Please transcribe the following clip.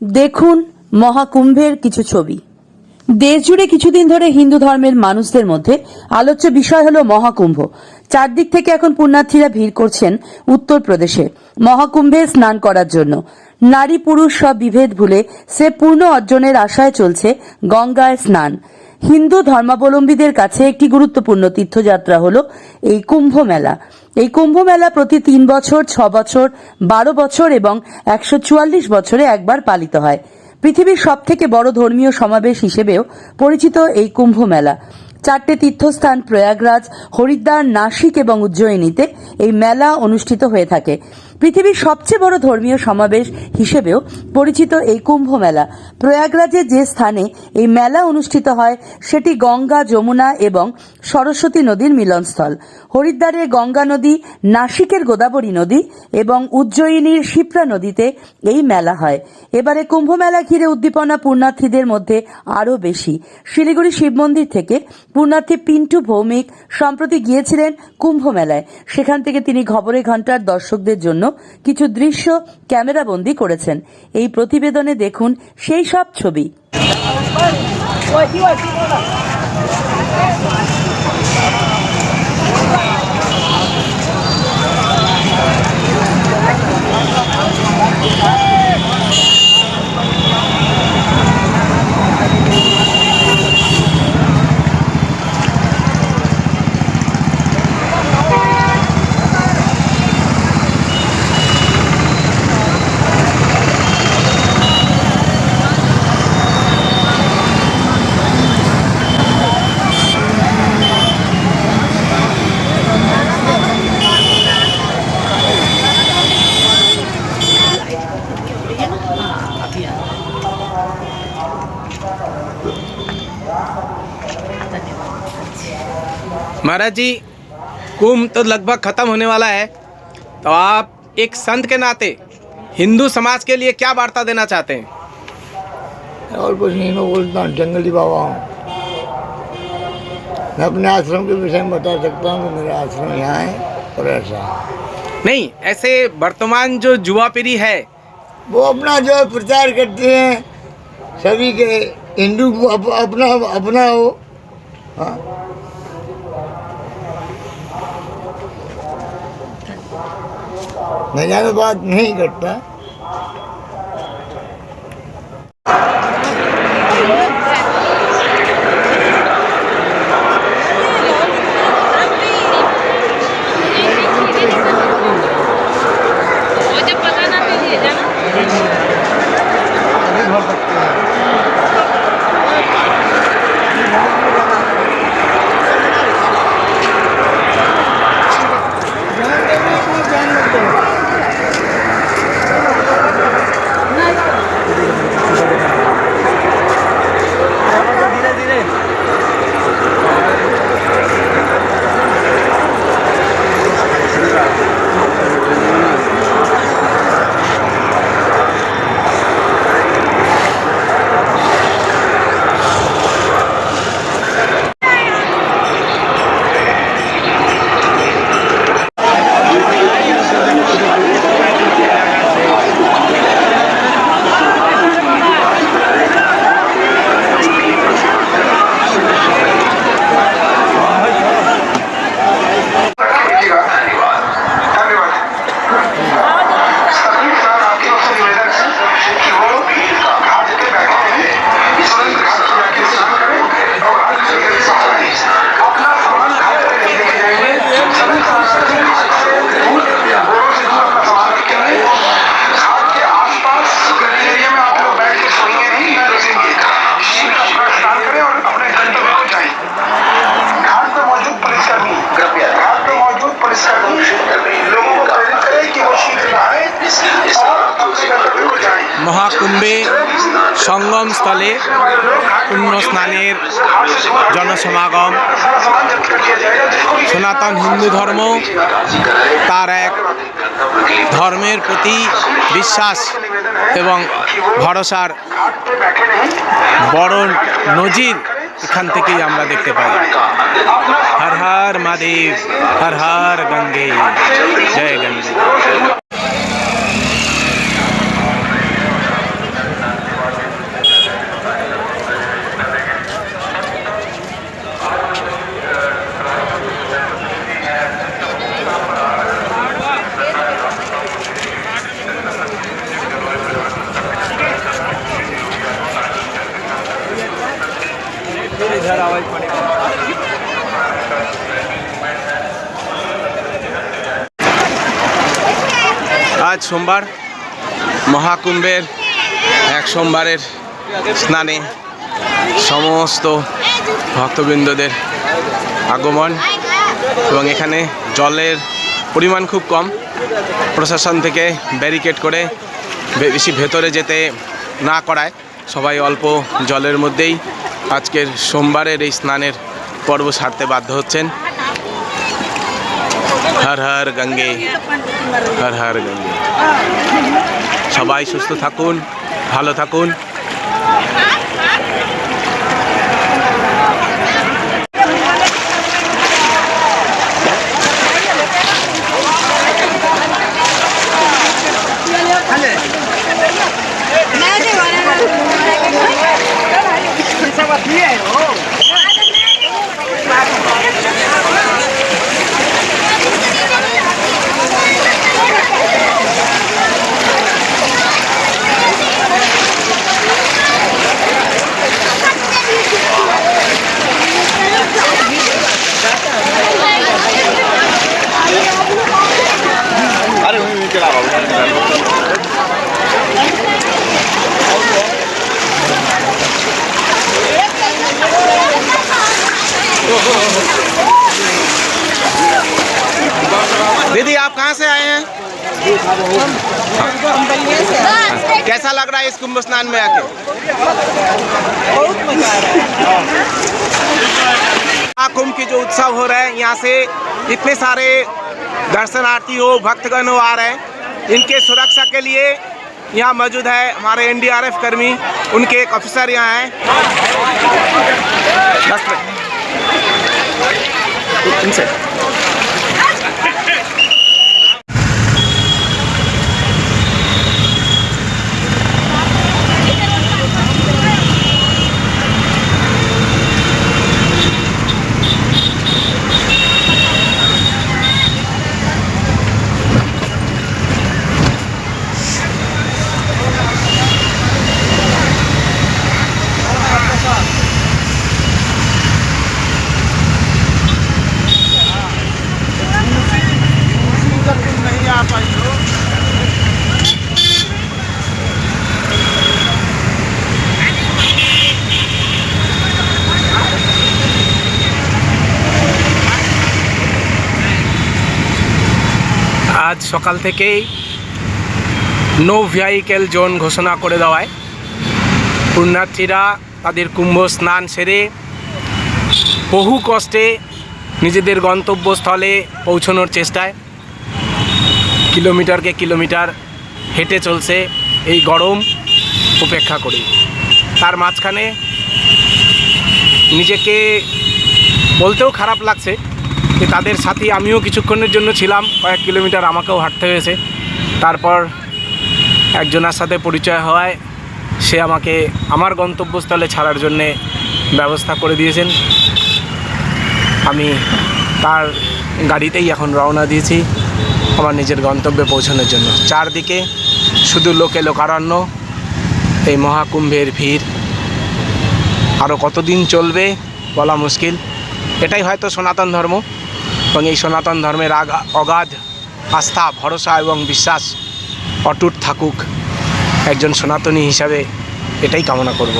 দেখুন মহাকুম্ভের কিছু ছবি। দেশ জুড়ে কিছুদিন ধরে হিন্দু ধর্মের মানুষদের মধ্যে আলোচ্য বিষয় হল মহাকুম্ভ। চারদিক থেকে এখন পুণ্যার্থীরা ভিড় করছেন উত্তরপ্রদেশে মহাকুম্ভে স্নান করার জন্য। নারী পুরুষ সব বিভেদ ভুলে সে পূর্ণ অর্জনের আশায় চলছে গঙ্গায় স্নান। হিন্দু ধর্মাবলম্বীদের কাছে একটি গুরুত্বপূর্ণ তীর্থযাত্রা হল এই কুম্ভ মেলা এই কুম্ভ মেলা প্রতি তিন বছর, ছ বছর, বারো বছর এবং একশো চুয়াল্লিশ বছরে একবার পালিত হয়। পৃথিবীর সব থেকে বড় ধর্মীয় সমাবেশ হিসেবেও পরিচিত এই কুম্ভ মেলা চারটে তীর্থস্থান প্রয়াগরাজ, হরিদ্বার, নাসিক এবং উজ্জয়িনীতে এই মেলা অনুষ্ঠিত হয়ে থাকে। পৃথিবীর সবচেয়ে বড় ধর্মীয় সমাবেশ হিসেবেও পরিচিত এই কুম্ভ মেলা প্রয়াগরাজে যে স্থানে এই মেলা অনুষ্ঠিত হয়, সেটি গঙ্গা, যমুনা এবং সরস্বতী নদীর মিলনস্থল। হরিদ্বারের গঙ্গা নদী, নাসিকের গোদাবরী নদী এবং উজ্জয়িনীর শিপ্রা নদীতে এই মেলা হয়। এবারে কুম্ভ মেলা ঘিরে উদ্দীপনা পুণ্যার্থীদের মধ্যে আরও বেশি। শিলিগুড়ি শিব মন্দির থেকে পুণ্যার্থী পিন্টু ভৌমিক সম্প্রতি গিয়েছিলেন কুম্ভ মেলায় সেখান থেকে তিনি খবরে ঘণ্টার দর্শকদের জন্য কিছু দৃশ্য ক্যামেরাবন্দি করেছেন এই প্রতিবেদনে দেখুন সেই সব ছবি महाराज जी कुंभ तो लगभग खत्म होने वाला है। तो आप एक संत के नाते हिंदू समाज के लिए क्या वार्ता देना चाहते हैं? और कुछ नहीं मैं बोलता हूँ जंगली बाबा हूँ। मैं अपने आश्रम के विषय में बता सकता हूँ कि मेरा आश्रम यहाँ है और ऐसा। नहीं ऐसे वर्तमान जो युवा पीढ़ी है वो अपना जो प्रचार करते हैं सभी के हिंदू अप, अपना अपना हो। हाँ मैं ज़्यादा बात नहीं करता। স্থলে পুণ্য স্নানের জনসমাগম। সনাতন হিন্দু ধর্ম তার এক ধর্মের প্রতি বিশ্বাস এবং ভরসার বড় নজির এখান থেকেই আমরা দেখতে পাই। হর হর মহাদেব, হর হর গঙ্গে, জয় গঙ্গে। আজ সোমবার মহাকুম্ভের এক সোমবারের স্নানে সমস্ত ভক্তবৃন্দদের আগমন এবং এখানে জলের পরিমাণ খুব কম। প্রশাসন থেকে ব্যারিকেড করে বেশি ভেতরে যেতে না করায়। সবাই অল্প জলের মধ্যেই আজকের সোমবারের এই স্নানের পর্ব সারতে বাধ্য হচ্ছেন। হর হর গঙ্গে হর হর গঙ্গে। সবাই সুস্থ থাকুন ভালো থাকুন। दीदी आप कहाँ से आए हैं? कैसा लग रहा है इस कुंभ स्नान में आके? महाकुंभ की जो उत्सव हो रहा है यहाँ से इतने सारे दर्शनार्थी हो, भक्तगण हो आ रहे हैं। इनके सुरक्षा के लिए यहाँ मौजूद है हमारे एनडीआरएफ कर्मी। उनके एक ऑफिसर यहाँ है। इनसे আজ সকাল থেকেই নো ভেহিকেল জোন ঘোষণা করে দেওয়ায়। পুণ্যার্থীরা তাদের কুম্ভ স্নান সেরে বহু কষ্টে নিজেদের গন্তব্যস্থলে পৌঁছানোর চেষ্টায়। কিলোমিটারকে কিলোমিটার হেঁটে চলছে এই গরম উপেক্ষা করে তার মাঝখানে নিজেকে বলতেও খারাপ লাগছে যে তাদের সাথে আমিও কিছুক্ষণের জন্য ছিলাম, কয়েক কিলোমিটার আমাকেও হাঁটতে হয়েছে। তারপর একজনের সাথে পরিচয় হওয়ায় সে আমাকে আমার গন্তব্যস্থলে ছাড়ার জন্যে ব্যবস্থা করে দিয়েছেন। আমি তার গাড়িতেই এখন রওনা দিয়েছি আমার নিজের গন্তব্যে পৌঁছানোর জন্য। চারদিকে শুধু লোকে লোকারণ্য, এই মহাকুম্ভের ভিড়। আরও কতদিন চলবে বলা মুশকিল। এটাই হয়তো সনাতন ধর্ম। এবং এই সনাতন ধর্মের অগাধ আস্থা, ভরসা এবং বিশ্বাস অটুট থাকুক। একজন সনাতনী হিসাবে এটাই কামনা করব।